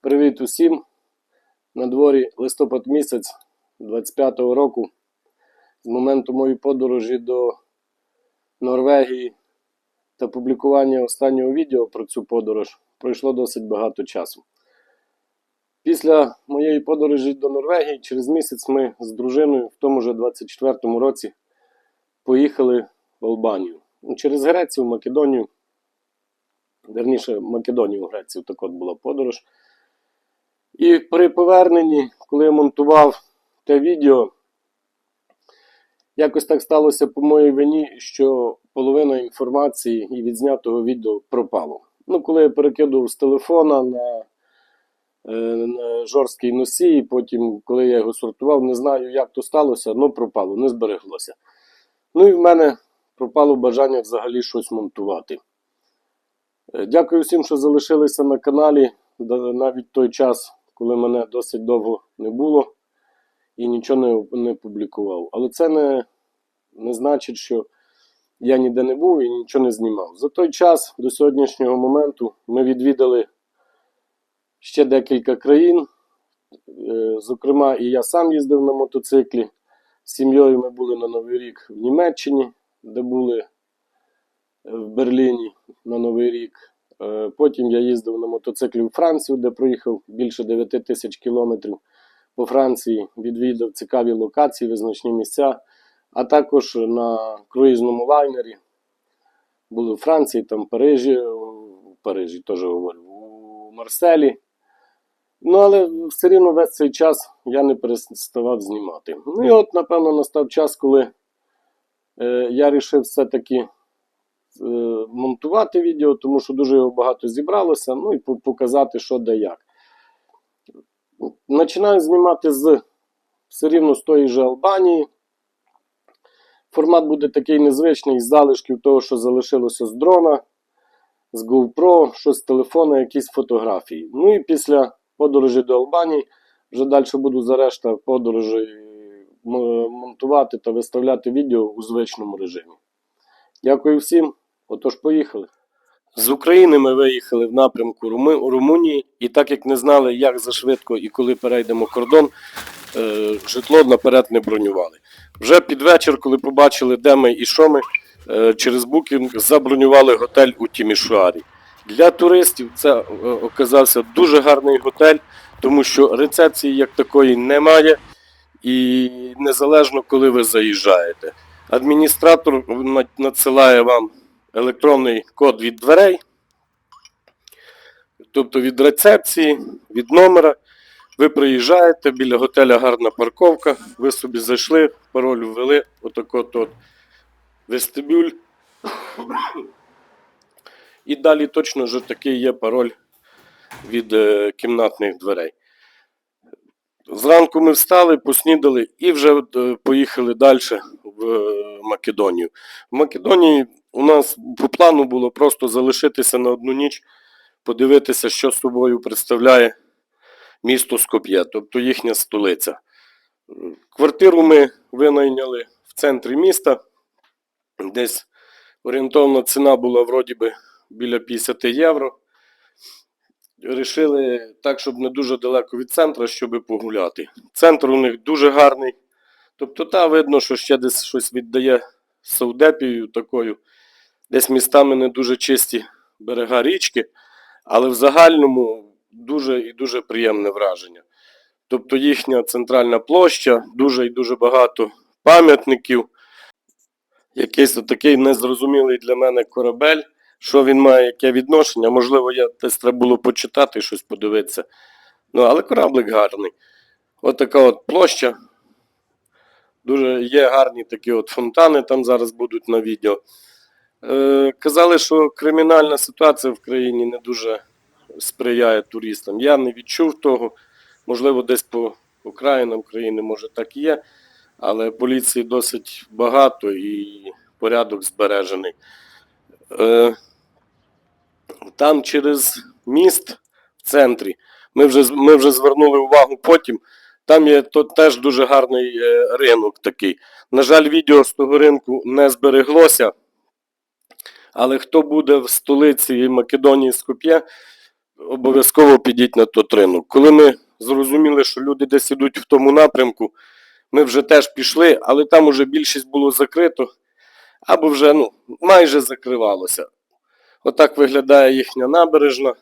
Привіт усім! На дворі листопад місяць 25-го року. З моменту моєї подорожі до Норвегії та публікування останнього відео про цю подорож пройшло досить багато часу. Після моєї подорожі до Норвегії через місяць ми з дружиною в тому же 24-му році поїхали в Албанію. Через Грецію, Македонію. Верніше, Македонію, Грецію так от була подорож. І при поверненні, коли я монтував те відео, якось так сталося по моїй вині, що половина інформації і відзнятого відео пропало. Ну, коли я перекидував з телефона на, е, на жорсткий носій, потім, коли я його сортував, не знаю, як то сталося, але пропало, не збереглося. Ну і в мене пропало бажання взагалі щось монтувати. Е, Дякую всім, що залишилися на каналі навіть той час, коли мене досить довго не було і нічого не, не публікував. Але це не, не значить, що я ніде не був і нічого не знімав. За той час до сьогоднішнього моменту ми відвідали ще декілька країн. Е, Зокрема, і я сам їздив на мотоциклі. З сім'єю ми були на Новий рік в Німеччині, де були е, в Берліні на Новий рік. Е, Потім я їздив на мотоциклі у Францію, де проїхав більше 9 тисяч кілометрів по Франції, відвідав цікаві локації, визначні місця, а також на круїзному лайнері. Були у Франції, там в Парижі, у Парижі теж говорю, у Марселі. Ну, але все рівно весь цей час я не переставав знімати. Ну і от, напевно, настав час, коли е, я вирішив все-таки монтувати відео, тому що дуже його багато зібралося, ну і показати, що де як. Починаю знімати з все рівно з тої же Албанії. Формат буде такий незвичний з залишків того, що залишилося з дрона, з GoPro, щось з телефона, якісь фотографії. Ну і після подорожі до Албанії вже далі буду за решта подорожі монтувати та виставляти відео у звичному режимі. Дякую всім. Отож, поїхали. З України ми виїхали в напрямку Руми- Румунії, і так як не знали, як зашвидко і коли перейдемо кордон, е, житло наперед не бронювали. Вже під вечір, коли побачили, де ми і що ми, е, через букінг забронювали готель у Тімішуарі. Для туристів це е, оказався дуже гарний готель, тому що рецепції як такої немає, і незалежно коли ви заїжджаєте. Адміністратор надсилає вам електронний код від дверей, тобто від рецепції, від номера. Ви приїжджаєте, біля готеля гарна парковка, ви собі зайшли, пароль ввели, отако от вестибюль. І далі точно вже такий є пароль від е, кімнатних дверей. Зранку ми встали, поснідали і вже е, поїхали далі в е, Македонію. В Македонії у нас по плану було просто залишитися на одну ніч, подивитися, що собою представляє місто Скоп'є, тобто їхня столиця. Квартиру ми винайняли в центрі міста. Десь орієнтовна ціна була вроді би біля 50 євро. Рішили так, щоб не дуже далеко від центру, щоб погуляти. Центр у них дуже гарний. Тобто, та видно, що ще десь щось віддає Саудепією такою. Десь містами не дуже чисті берега річки, але в загальному дуже і дуже приємне враження. Тобто їхня центральна площа, дуже і дуже багато пам'ятників. Якийсь такий незрозумілий для мене корабель. Що він має, яке відношення? Можливо, я десь треба було почитати, щось подивитися. Ну, але кораблик гарний. От така от площа. Дуже є гарні такі от фонтани, там зараз будуть на відео. Е, казали, що кримінальна ситуація в країні не дуже сприяє туристам. Я не відчув того. Можливо, десь по окраїнам країни, може, так і є, але поліції досить багато і порядок збережений. Е, там через міст в центрі, ми вже, ми вже звернули увагу потім. Там є то, теж дуже гарний е, ринок такий. На жаль, відео з того ринку не збереглося. Але хто буде в столиці Македонії Скоп'є, обов'язково підіть на тот ринок. Коли ми зрозуміли, що люди десь ідуть в тому напрямку, ми вже теж пішли, але там уже більшість було закрито, або вже ну, майже закривалося. Отак виглядає їхня набережна.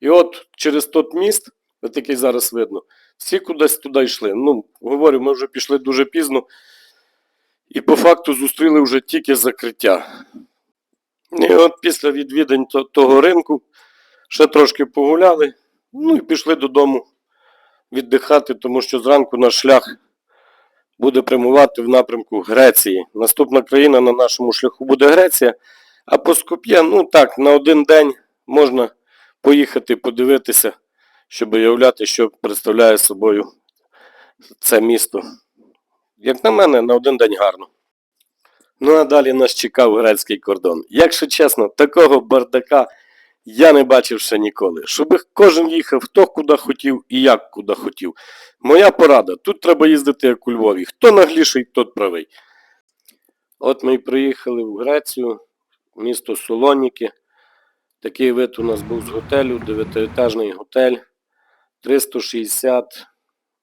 І от через тот міст, от який зараз видно, всі кудись туди йшли. Ну, говорю, ми вже пішли дуже пізно. І по факту зустріли вже тільки закриття. І от після відвідань того ринку ще трошки погуляли, ну і пішли додому віддихати, тому що зранку наш шлях буде прямувати в напрямку Греції. Наступна країна на нашому шляху буде Греція, а по Скоп'є, ну так, на один день можна поїхати подивитися, щоб уявляти, що представляє собою це місто. Як на мене, на один день гарно. Ну а далі нас чекав грецький кордон. Якщо чесно, такого бардака я не бачив ще ніколи. Щоб кожен їхав хто куди хотів і як куди хотів. Моя порада, тут треба їздити як у Львові. Хто нагліший, тот правий. От ми й приїхали в Грецію, місто Солоніки. Такий вид у нас був з готелю, дев'ятиетажний готель. 360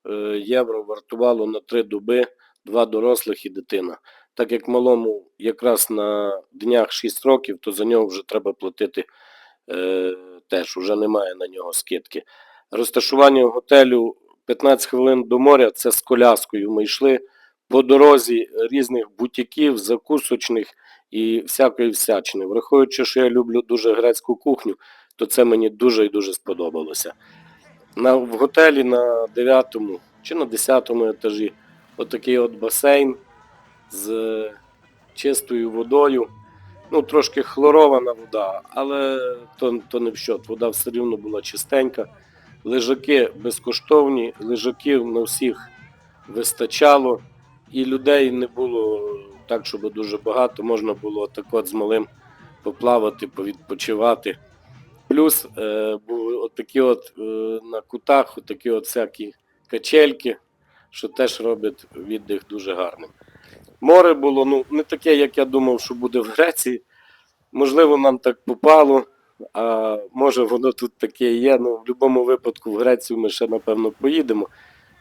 е, євро вартувало на три доби, два дорослих і дитина. Так як малому якраз на днях 6 років, то за нього вже треба платити е, теж, вже немає на нього скидки. Розташування готелю 15 хвилин до моря, це з коляскою. Ми йшли по дорозі різних бутіків, закусочних і всякої всячини. Враховуючи, що я люблю дуже грецьку кухню, то це мені дуже і дуже сподобалося. На, в готелі на 9 чи на 10 етажі отакий от басейн з чистою водою. Ну, трошки хлорована вода, але то, то не в щот. Вода все рівно була чистенька. Лежаки безкоштовні, лежаків на всіх вистачало, і людей не було так, щоб дуже багато. Можна було так от з малим поплавати, повідпочивати. Плюс е, були отакі от е, на кутах, отакі от всякі качельки, що теж робить віддих дуже гарним. Море було ну, не таке, як я думав, що буде в Греції. Можливо, нам так попало, а може воно тут таке і є. Ну, в будь-якому випадку в Грецію ми ще, напевно, поїдемо,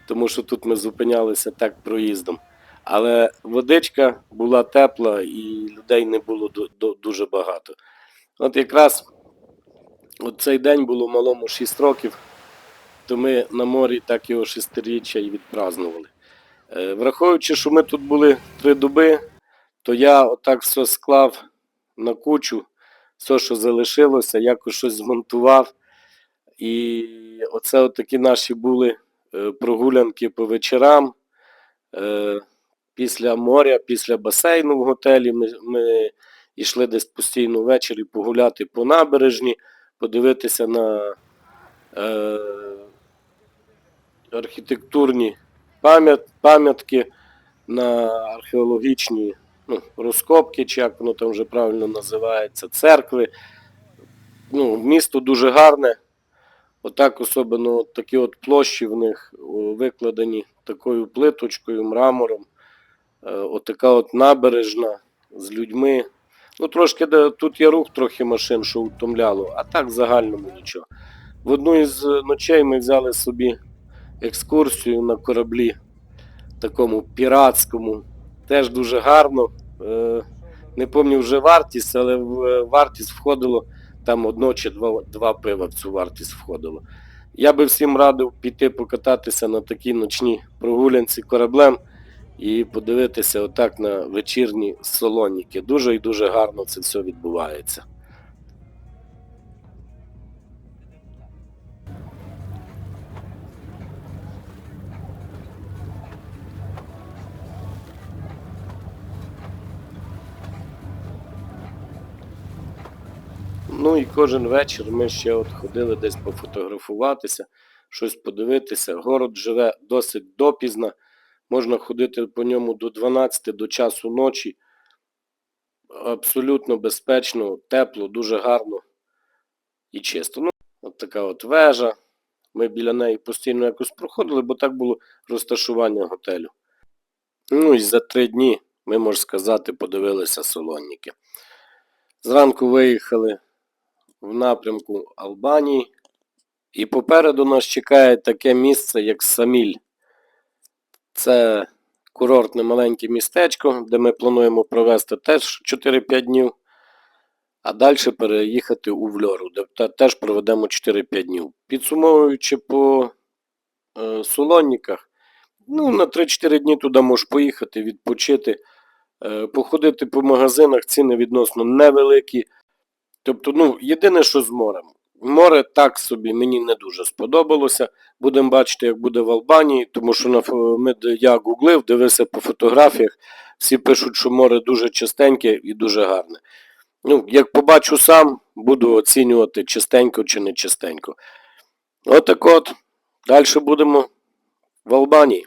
тому що тут ми зупинялися так проїздом. Але водичка була тепла і людей не було ду- ду- дуже багато. От якраз от цей день було малому 6 років, то ми на морі так його шестиріччя і відпразнували. Е, Враховуючи, що ми тут були три доби, то я отак все склав на кучу, все, що залишилося, якось щось змонтував. І оце от такі наші були е, прогулянки по вечорам. Е, Після моря, після басейну в готелі ми, ми йшли десь постійно ввечері погуляти по набережні, подивитися на е, архітектурні пам'ят, пам'ятки, на археологічні ну, розкопки, чи як воно там вже правильно називається, церкви. Ну, місто дуже гарне. Отак особливо такі от площі в них викладені такою плиточкою, мрамором. Е, Отака от набережна з людьми. Ну, трошки тут є рух трохи машин, що утомляло, а так в загальному нічого. В одну із ночей ми взяли собі екскурсію на кораблі, такому піратському. Теж дуже гарно. Е, Не пам'ятаю вже вартість, але в е, вартість входило там одно чи два, два пива в цю вартість входило. Я би всім радив піти покататися на такій ночній прогулянці кораблем і подивитися отак на вечірні солоніки. Дуже і дуже гарно це все відбувається. Ну і кожен вечір ми ще от ходили десь пофотографуватися, щось подивитися. Город живе досить допізно. Можна ходити по ньому до 12 до часу ночі. Абсолютно безпечно, тепло, дуже гарно і чисто. Ну, от така от вежа. Ми біля неї постійно якось проходили, бо так було розташування готелю. Ну і за три дні ми, можна сказати, подивилися Солоніки. Зранку виїхали в напрямку Албанії. І попереду нас чекає таке місце, як Саміль. Це курортне маленьке містечко, де ми плануємо провести теж 4-5 днів, а далі переїхати у Вльору, де теж проведемо 4-5 днів. Підсумовуючи по е, Солонниках, ну, на 3-4 дні туди можеш поїхати, відпочити, е, походити по магазинах, ціни відносно невеликі. Тобто, ну, єдине, що з морем. Море так собі мені не дуже сподобалося. Будемо бачити, як буде в Албанії, тому що на, ми, я гуглив, дивився по фотографіях. Всі пишуть, що море дуже чистеньке і дуже гарне. Ну, як побачу сам, буду оцінювати, чистенько чи не чистенько. Отак от. Далі будемо в Албанії.